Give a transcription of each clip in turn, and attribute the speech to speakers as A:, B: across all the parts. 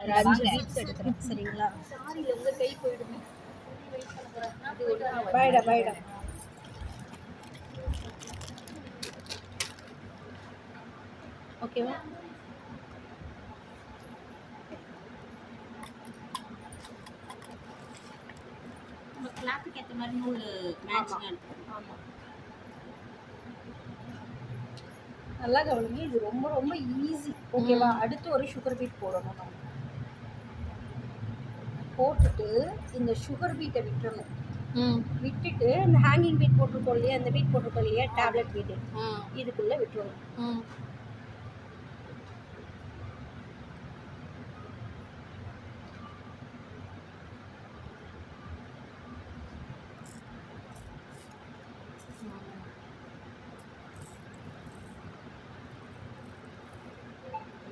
A: ஒரு அஞ்சு எடுக்கிறேன் சரிங்களா?
B: உங்கள் கை போயிடுமே.
A: பாய்டா பாய்டா ஓகேவா
B: கிளாத்துக்கு ஏற்ற மாதிரி நூல் இருக்கும்
A: ஆமாம் நல்லா கவனிங்க இது ரொம்ப ரொம்ப ஈஸி ஓகேவா அடுத்து ஒரு சுகர் பீட் போடணும் நம்ம. போட்டுட்டு இந்த சுகர் பீட்டை விட்டுறணும்.
B: ம்.
A: விட்டுட்டு இந்த ஹேங்கிங் பீட் போட்டிருக்கோம் இல்லையா? இந்த பீட் போட்டிருக்கோம் இல்லையா? டேப்லெட் பீட்டு
B: ம்.
A: இதுக்குள்ளே விட்டுறணும்.
B: ம்.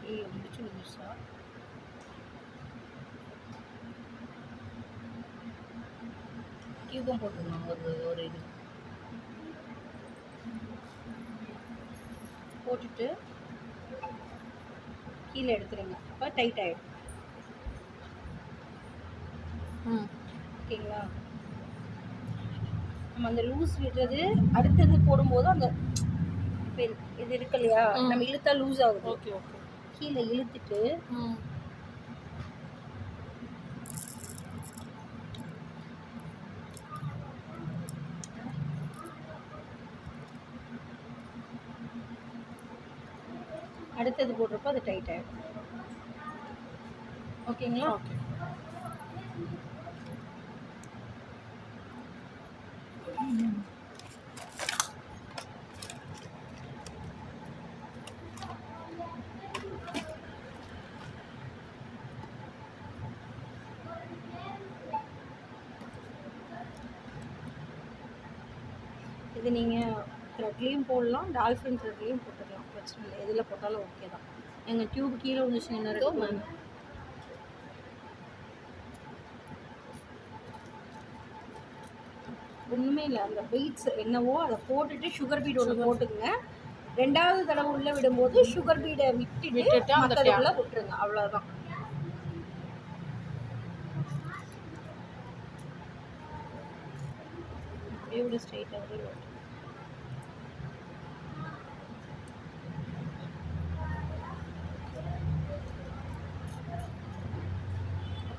A: ஐயோ
B: டியூபும் போட்டுருந்தோம் ஒரு ஒரு இது.
A: போட்டுட்டு கீழே எடுத்துருங்க. அப்போ டைட் ஆகிடும்
B: ம்.
A: ஓகேங்களா? நம்ம அந்த லூஸ் விடுறது அடுத்தது போடும்போது அந்த இது இருக்கு இல்லையா. நம்ம இழுத்தா லூஸ் ஆகுது.
B: Okay okay.
A: கீழே இழுத்துட்டு அடுத்தது போடுறப்போ அது டைட் ஆகிடும் ஓகேங்களா?
B: ஓகே.
A: இது நீங்கள் த்ரெட்லேயும் போடலாம் டால்ஃபின் த்ரெட்லேயும் போட்டுக்கலாம். பிரச்சனை இல்லை. எதில் போட்டாலும் ஓகே தான். எங்கள் டியூப் கீழே வந்துச்சு என்ன இருக்கு? ஒன்றுமே இல்லை. அந்த பீட்ஸ் என்னவோ அதை போட்டுட்டு சுகர் பீட் ஒன்று போட்டுக்குங்க. ரெண்டாவது தடவை உள்ள விடும்போது சுகர் பீடை விட்டுட்டு
B: விட்டுட்டு அந்த
A: மற்றதுக்குள்ள விட்டுருங்க. அவ்வளோதான் அப்படியே விட ஸ்ட்ரைட்டாக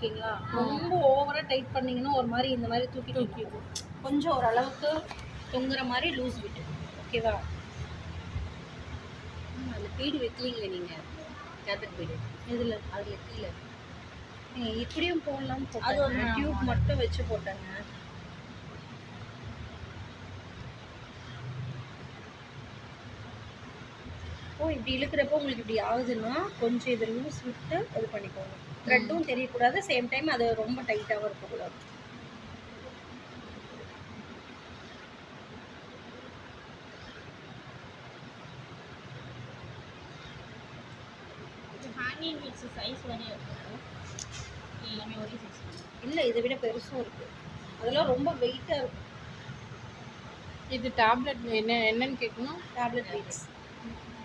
A: ஓகேங்களா? ரொம்ப ஓவராக டைட் பண்ணீங்கன்னா ஒரு மாதிரி இந்த மாதிரி தூக்கி தூக்கி கொஞ்சம் ஓரளவுக்கு தொங்குற மாதிரி லூஸ் விட்டு ஓகேவா?
B: அந்த பீடு வைக்கலீங்களே நீங்கள் டேப்லெட் பீடு.
A: இதில்
B: அதில் கீழே.
A: இப்படியும் போடலாம்
B: அது ஒரு
A: டியூப் மட்டும் வச்சு போட்டாங்க. ஓ இப்படி இழுக்கிறப்போ உங்களுக்கு இப்படி ஆகுதுன்னா கொஞ்சம் இதை லூஸ் விட்டு இது பண்ணிக்கோங்க. த்ரெட்டும் தெரியக்கூடாது சேம் டைம் அது ரொம்ப டைட்டாகவும் இருக்கக்கூடாது. இல்லை இதை விட பெருசும் இருக்குது அதெல்லாம் ரொம்ப வெயிட்டாக இருக்கும்.
B: இது டேப்லெட் என்ன என்னன்னு கேட்கணும்
A: டேப்லெட் பீட்ஸ்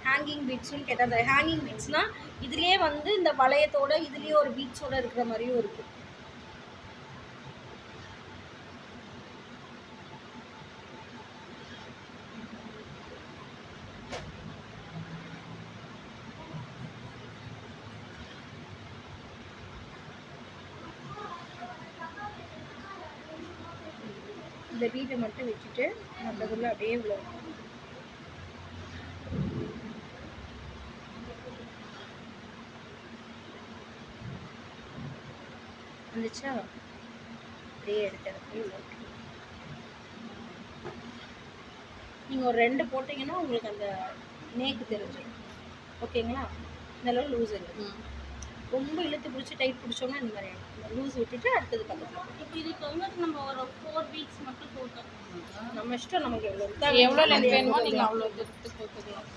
A: ஹேங்கிங் பீட்ஸ்னு கேட்டால் அந்த ஹேங்கிங் பீட்ஸ்னால் இதுலேயே வந்து இந்த வளையத்தோட இதுலேயே ஒரு பீட்ஸோட இருக்கிற மாதிரியும் இருக்குது இந்த வீட்டை மட்டும் வச்சுட்டு மற்றதுள்ள அப்படியே உள்ள வந்துச்சா? அப்படியே எடுத்து. நீங்கள் ஒரு ரெண்டு போட்டிங்கன்னா உங்களுக்கு அந்த நேக்கு தெரிஞ்சிடும். ஓகேங்களா? இந்த அளவு லூஸ் இருக்குது
B: ம்.
A: ரொம்ப இழுத்து பிடிச்சி டைட் பிடிச்சோம்னா இந்த மாதிரி ஆகிடும் லூஸ் விட்டுட்டு அடுத்தது பக்கத்தில்
B: இப்போ இதுக்கு வந்து நம்ம ஒரு ஃபோர் வீக்ஸ் மட்டும் போட்டோம்
A: நம்ம இஷ்டம் நமக்கு. எவ்வளோ
B: எவ்வளோ லென்த் வேணுமோ நீங்கள் அவ்வளோ எடுத்து போட்டுக்கலாம்.